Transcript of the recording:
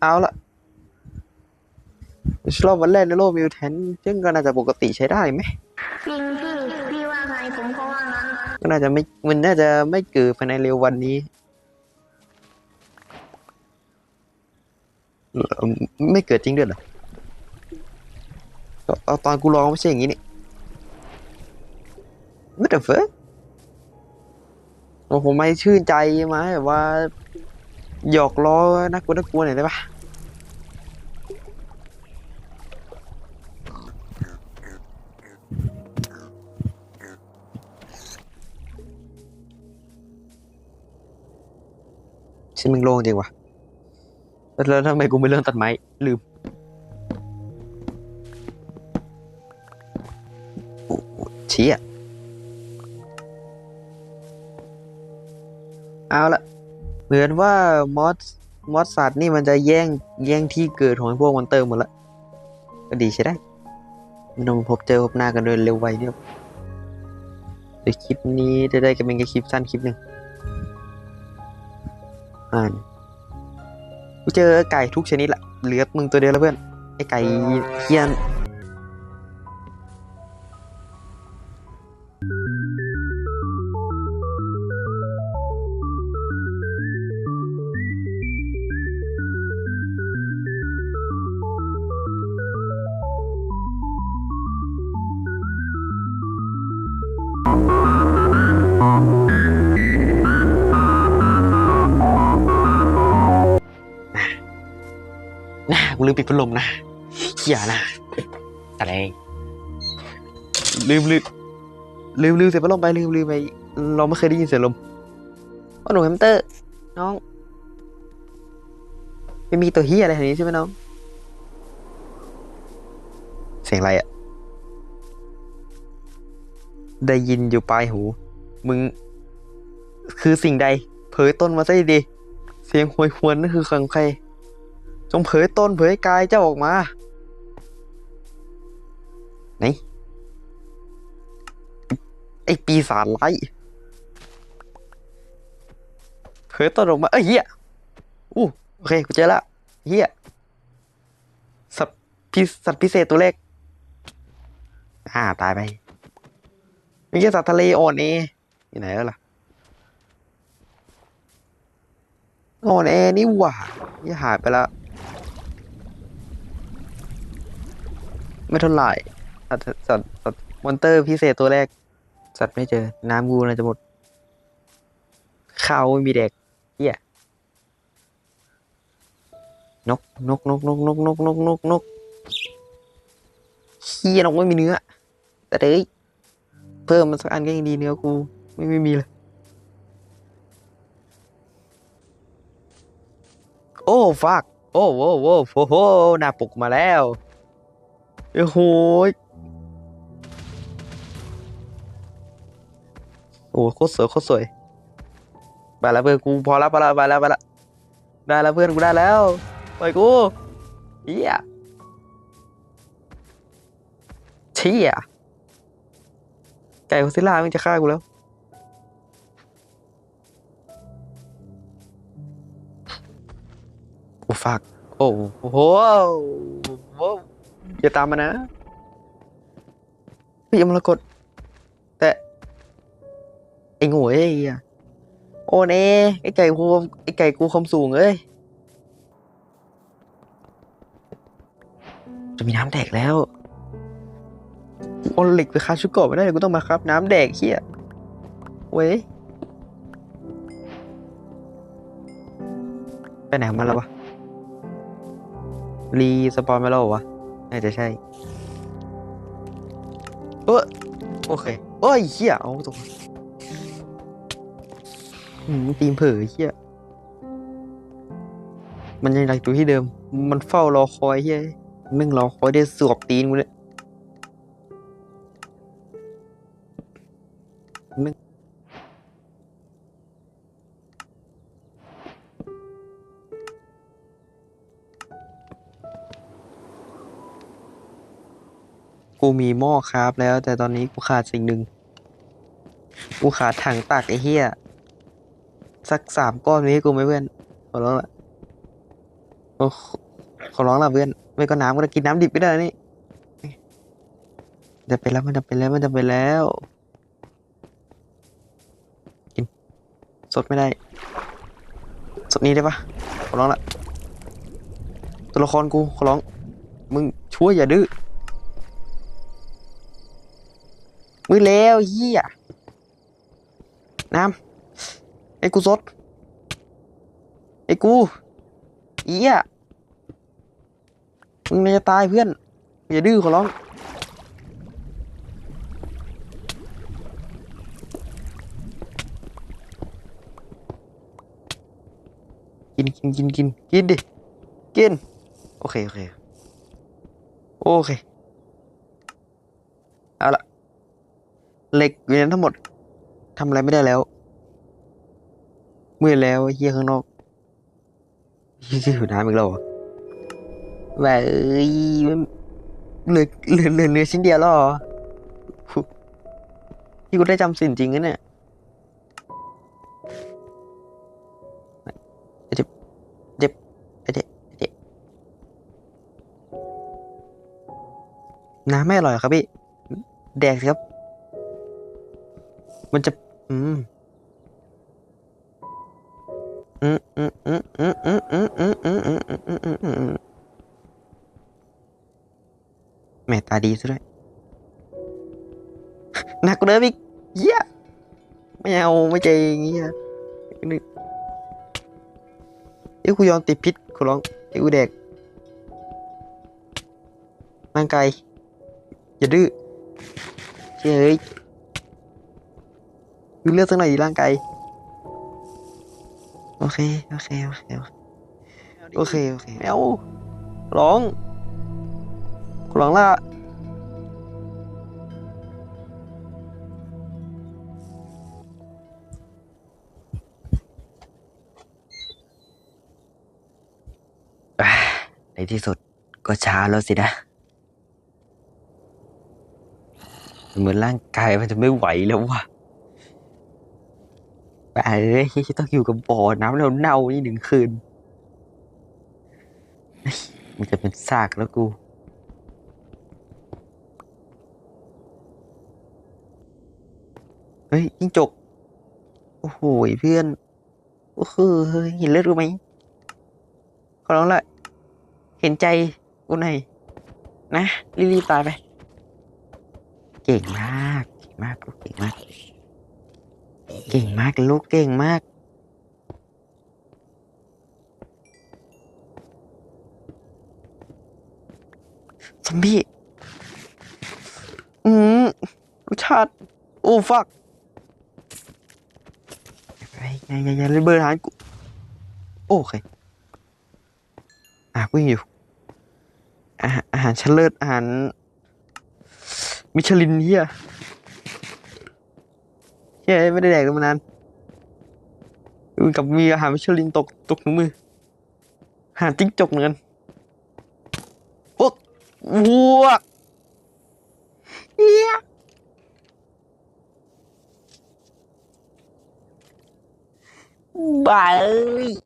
เอาละชอบวันแรกในโลกมิวแทนซึ่งก็น่าจะปกติใช้ได้ไหมจริงพี่พี่ว่าไงผมก็ว่างั้นก็น่าจะไม่มันน่าจะไม่เกิดภายในเร็ววันนี้ ไม่เกิดจริงด้วยเหรอเอาตอนกูลองไม่ใช่อย่างนี้นี่ What the fuck โอ้โหไม่ชื่นใจไหมแบบว่า หยอกล้อนักกลัวนักกลัวหน่อยได้ปะฉันมึงโล่งจริงวะแล้วทำไมกูไม่เริ่มตัดไม้ลืมชี้อะเอาละ เหมือนว่ามอสมอสสัตว์นี่มันจะแย่งแย่งที่เกิดของพวกมอนเตอร์หมดละก็ดีใช่ได้ไม่ต้องพบเจอพบหน้ากันโดยเร็วไวเนี่ยเดี๋ยวคลิปนี้จะได้กันเป็นแค่คลิปสั้นคลิปหนึ่งอ่านกูเจอไก่ทุกชนิดละเหลือมึงตัวเดียวแล้วเพื่อนไอไก่เฮียน กูลืมปิดพัดลมนะเหี้ยนะอะไรลืมลืมลืมลืมเสียพัดลมไปลืมลืมไปเราไม่เคยได้ยินเสียงลมโอ้หนูแฮมสเตอร์ น้อง ไม่มีตัวเฮียอะไรแถวนี้ใช่ไหมน้อง เสียงอะไรอะได้ยินอยู่ปลายหู มึง คือสิ่งใด เผยต้นมาซะดี เสียงหวยหวนนั่นคือของใคร จงเผยตนเผยกายเจ้าออกมา ไหน ไอปีศาจไล่เผยตนออกมา เอ้ยเฮียอู้โอเค กูเจอละเฮียสัตว์พิสัตว์พิเศษตัวเล็ก อ่า ตายไปม่ใช่สัตว์ทะเลอ่อนเออยู่ไหนแล้วล่ะอ่อนแอนี่หว่านี่หายไปแล้ว ไม่เท่าไหร่สัตว์สัตว์สัตว์มอนเตอร์พิเศษตัวแรก สัตว์ไม่เจอ น้ำกูน่าจะหมด ข้าวไม่มีแดกเหี้ยนกนกนกนกนกนกนกนกนกเฮียนกไม่มีเนื้อ แต่เอ้ยเพิ่มมันสักอันก็ยังดีเนื้อกู ไม่ไม่มีเลย โอ้ฟัก โอ้โว้โว้โอ้โหน้าปกมาแล้ว โอ้โหโอ้โคตรสวยโคตรสวยไปแล้วเพื่อนกูพอแล้วพอแล้วไปแล้วไปแล้วได้แล้วเพื่อนกูได้แล้วปล่อยกูเฮียเชี่ยไก่โคซิล่ามันจะฆ่ากูแล้วโอ้ฟักโอ้โห อย่าตามมานะเฮ้ยมรกตแต่ไอ้โง่เอ้ยอะโอ้เน่ไอ้ไก่กูไอ้ไก่กูความสูงเอ้ยจะมีน้ำแดกแล้วกูเอาเหล็กไปคาชุกโกะไม่ได้เดี๋ยวกูต้องมาครับ น้ำแดกเฮียเว้ยไปไหนของมันแล้ววะรีสปอนมาแล้วเหรอวะ น่าจะใช่ เออโอเคเอ้ยเฮียเอาตกอืมตีมเผลอเฮียมันยังหลักอยู่ที่เดิม มันเฝ้ารอคอยเฮียมึงรอคอยได้สวบตีนกูเลยมึง กูมีหม้อคราฟแล้ว แต่ตอนนี้กูขาดสิ่งหนึ่งกูขาดถังตักไอ้เหี้ยสักสามก้อนมีให้กูไหมเพื่อนขอร้องละโอ้ขอร้องละเพื่อน ไม่ก็น้ำก็ได้กินน้ำดิบไม่ได้นะนี่จะเป็นแล้วมันจะเป็นแล้วมันจะเป็นแล้วกินสดไม่ได้ สดนี้ได้ปะขอร้องละตัวละครกูขอร้อง มึงช่วยอย่าดื้อ มือแล้วเฮียน้ำไอ้กูสดไอ้กูเฮียมึงน่าจะตายเพื่อน อย่าดื้อขอร้องกินกินกินกินกินดิ กิน โอเค โอเค โอเค เอาละ เหล็กอยู่ในนั้นทั้งหมดทำอะไรไม่ได้แล้วมืดแล้วเฮียข้างนอกเฮียหิวน้ำอีกแล้วเหรอแบบเอ้ยเหลือเหลือเหลือเนื้อชิ้นเดียวแล้วเหรอที่กูได้จำสิ่งจริงนะเนี่ยเจ็บเจ็บเจ็บเจ็บน้ำไม่อร่อยครับพี่ แดกสิครับ มันจะอืมอืม อืมอืมอืมอืมอืมอืมอืมอืมอืมอืมอืมแม่ตาดีซะด้วยหนักกว่าเดิมอีกเหี้ยไม่เอาไม่ใจอย่างเงี้ยนึกเอ้ยกูยอมติดพิษขอร้องเอ้ยกูแดกร่างกายอย่าดื้อเฮ้ย ดูเลือดสักหน่อยร่างกายโอเค โอเค โอเค โอเค โอเคไม่เอาร้องร้องล่ะในที่สุดก็ช้าแล้วสินะ เหมือนร่างกายมันจะไม่ไหวแล้วว่ะ ไปเอ้ยต้องอยู่กับบ่อน้ำแล้วเน่านี่หนึ่งคืน มันจะเป็นซากแล้วกูเฮ้ยจิ้งจก โอ้โหเพื่อน โอ้โหเห็นเลือดกูไหมขอร้องละ เห็นใจกูหน่อยนะ รีบๆตายไป เก่งมาก เก่งมากลูเก่งมาก เก่งมากลูกเก่งมาก ซอมบี้ อืมรสชาติโอ้ฟักไอ้ยอย่าอย่าอย่าเลยเบอร์หารกู โอเค อะวิ่งอยู่ อาหารชั้นเลิศอาหาร มิชลินเฮีย ฮียไม่ได้แดกมานานกับมีอาหารมิชลินตกตกหนูมืออาหารจิ้งจกเหมือนกันโอ๊กวัวเฮียบาย